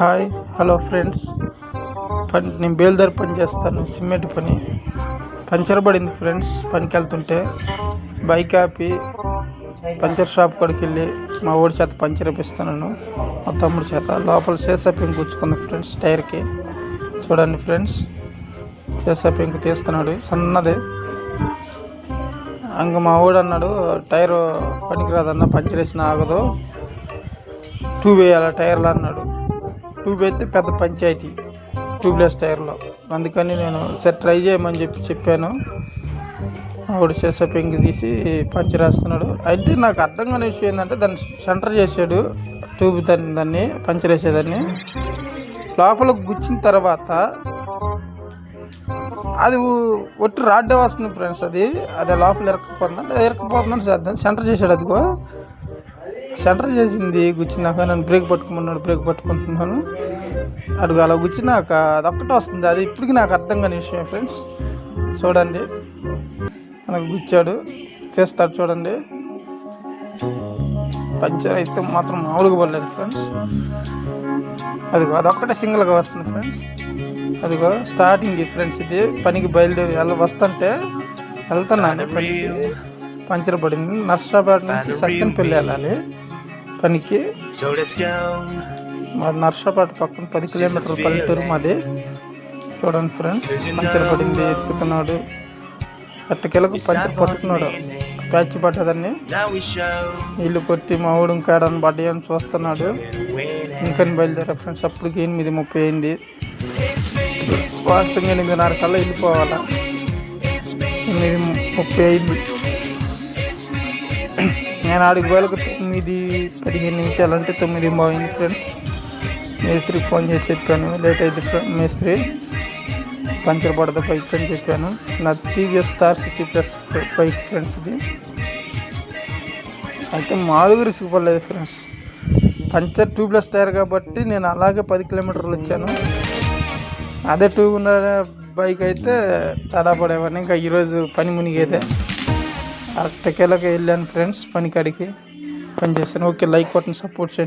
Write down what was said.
Hi hello friends. పని నేను బేల్దారి పని చేస్తాను సిమెంట్ పని. పంచర్ పడింది ఫ్రెండ్స్ పనికి వెళ్తుంటే బైక్ ఆపి పంచర్ షాప్ కాడికి వెళ్ళి మా ఊడి చేత పంచర్ ఇప్పిస్తున్నాను మా తమ్ముడి చేత. లోపల సీసా పెంకు గుచ్చుకుంది ఫ్రెండ్స్ టైర్కి. చూడండి ఫ్రెండ్స్ సీసా పెంకు తీస్తున్నాడు సన్నది. ఇంక మా ఊడు అన్నాడు టైర్ పనికిరాదన్న పంచర్ వేసిన ఆగదు. టూ వేయాల టైర్లు అన్నాడు. ట్యూబ్ అయితే పెద్ద పంచాయతీ ట్యూబ్లెస్ టైర్లో. అందుకని నేను సరే ట్రై చేయమని చెప్పి చెప్పాను. ఆవిడ చేసే పెంకి తీసి పంచర్ వేస్తున్నాడు అయితే నాకు అర్థం కాని విషయం ఏంటంటే దాన్ని సెంటర్ చేసాడు ట్యూబ్ దాన్ని దాన్ని పంచర్ వేసేదాన్ని. లోపల గుచ్చిన తర్వాత అది ఒట్టి రాడ్డే వస్తుంది ఫ్రెండ్స్ అది. అది లోపల ఇరకపోతుందంటే ఇరకపోతుందని చేద్దాం. సెంటర్ చేశాడు అదిగో. సెంటర్ చేసింది గుచ్చినాక నన్ను బ్రేక్ పట్టుకున్నాడు బ్రేక్ పట్టుకుంటున్నాను. అడుగు అలా గుచ్చినాక అది ఒక్కటే వస్తుంది అది ఇప్పటికి నాకు అర్థం కాని విషయం ఫ్రెండ్స్. చూడండి మనకు గుచ్చాడు చేస్తాడు చూడండి. పంచర్ అయితే మాత్రం మామూలుగా పడలేదు ఫ్రెండ్స్. అదిగో అదొక్కటే సింగిల్గా వస్తుంది ఫ్రెండ్స్. అదిగో స్టార్టింగ్ ఫ్రెండ్స్ ఇది. పనికి బయలుదేరి వెళ్ళ వస్తుంటే వెళ్తున్నాను పంచర్ పడింది. నర్సాపేట నుంచి సత్యనపల్లి వెళ్ళాలి. పనికి మా నర్సాపాటు పక్కన పది కిలోమీటర్ల పల్లెటూరు మాది. చూడండి ఫ్రెండ్స్ పంచర్ పడింది ఎత్తుకుతున్నాడు. అట్టకెలకు పంచర్ పట్టుకున్నాడు. ప్యాచ్ పట్టదని నీళ్ళు ఇల్లు కొట్టి మా ఊడు ఇంకాడని బడ్డీ చూస్తున్నాడు. ఇంకని ఇంకా బయలుదేరా ఫ్రెండ్స్ అప్పటికి ఎనిమిది ముప్పై అయింది. వాస్తవంగా ఎనిమిదిన్నర కల్లా వెళ్ళిపోవాలా? ఎనిమిది ముప్పై అయింది. నేను ఆడికి పోయాలకు తొమ్మిది పదిహేను నిమిషాలు అంటే తొమ్మిది బాగుంది ఫ్రెండ్స్. మేస్త్రికి ఫోన్ చేసి చెప్పాను లేట్ అయింది ఫ్రెండ్ మేస్త్రి. పంచర్ పడద బైక్ అని చెప్పాను. నా TVS star city plus bike friends ఇది. అయితే మాలుగు రిస్క్ పడలేదు friends. Puncture two plus tyre కాబట్టి నేను అలాగే పది కిలోమీటర్లు వచ్చాను. అదే టూ ఉన్న బైక్ అయితే తడా పడేవాడిని ఇంకా ఈరోజు పని మునిగేదే. అట్టకెళ్ళకి వెళ్ళాను ఫ్రెండ్స్ పని కాడికి పని చేశాను. ఓకే లైక్ కొట్టండి సపోర్ట్ చేయండి.